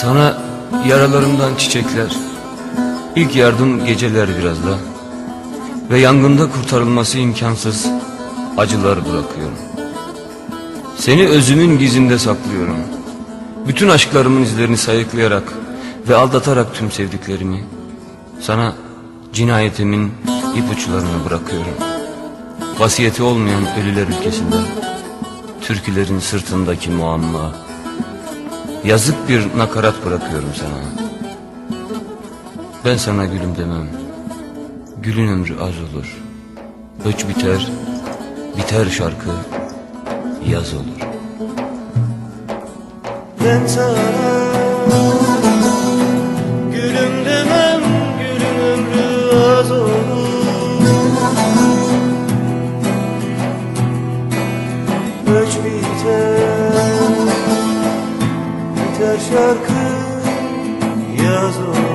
Sana yaralarımdan çiçekler, ilk yardım geceler biraz da ve yangında kurtarılması imkansız acılar bırakıyorum. Seni özümün gizinde saklıyorum. Bütün aşklarımın izlerini sayıklayarak ve aldatarak tüm sevdiklerimi sana cinayetimin ipuçlarını bırakıyorum. Vasiyeti olmayan ölüler ülkesinde türkülerin sırtındaki muamma yazık bir nakarat bırakıyorum sana. Ben sana gülüm demem. Gülün ömrü az olur. Öç biter, biter şarkı, yaz olur. Ben sana Gülüm demem Gülün ömrü az olur biter Biter şarkı Yaz olur